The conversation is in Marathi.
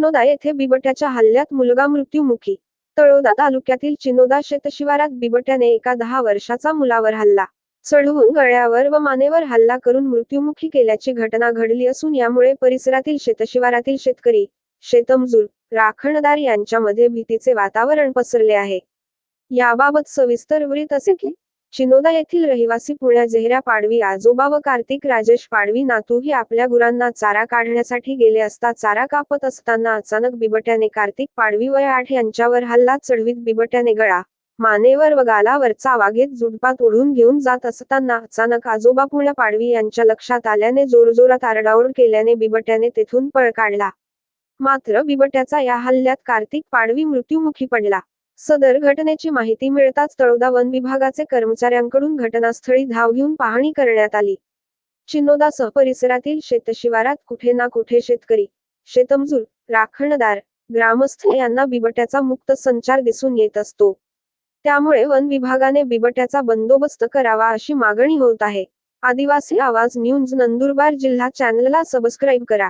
चिनोदा येथे बिबट्याच्या हल्ल्यात मुलगा मृत्युमुखी तळोदा तालुक्यातील चिनोदा शेतशिवारात बिबट्याने एका दहा वर्षाचा मुलावर हल्ला. चढवून गळ्यावर व मानेवर हल्ला करून मृत्युमुखी केल्याची घटना घडली असून यामुळे परिसरातील शेतशिवारातील शेतकरी शेतमजूर राखणदार यांच्यामध्ये भीतीचे वातावरण पसरले आहे. याबाबत सविस्तर वृत्त असे की चिनोदा येथील रहिवासी पुण्या जेहऱ्या पाडवी आजोबा व कार्तिक राजेश पाडवी नातूही आपल्या गुरांना चारा काढण्यासाठी गेले असता चारा कापत असताना अचानक बिबट्याने कार्तिक पाडवी वय आठ यांच्यावर हल्ला चढवीत बिबट्याने गळा मानेवर व गालावरचा वाघेत जुडपात ओढून घेऊन जात असताना अचानक आजोबा पुण्या पाडवी यांच्या लक्षात आल्याने जोरजोरात आरडाओरड केल्याने बिबट्याने तेथून पळ काढला. मात्र बिबट्याचा या हल्ल्यात कार्तिक पाडवी मृत्युमुखी पडला. सदर घटनेची माहिती मिळताच तळोदा वन विभागाचे कर्मचाऱ्यांकडून घटनास्थळी धाव घेऊन पाहणी करण्यात आली. चिनोदासह परिसरातील शेतशिवारात कुठे ना कुठे शेतकरी शेतमजूर राखणदार ग्रामस्थ यांना बिबट्याचा मुक्त संचार दिसून येत असतो. त्यामुळे वन विभागाने बिबट्याचा बंदोबस्त करावा अशी मागणी होत आहे. आदिवासी आवाज न्यूज नंदुरबार जिल्हा चॅनलला सबस्क्राईब करा.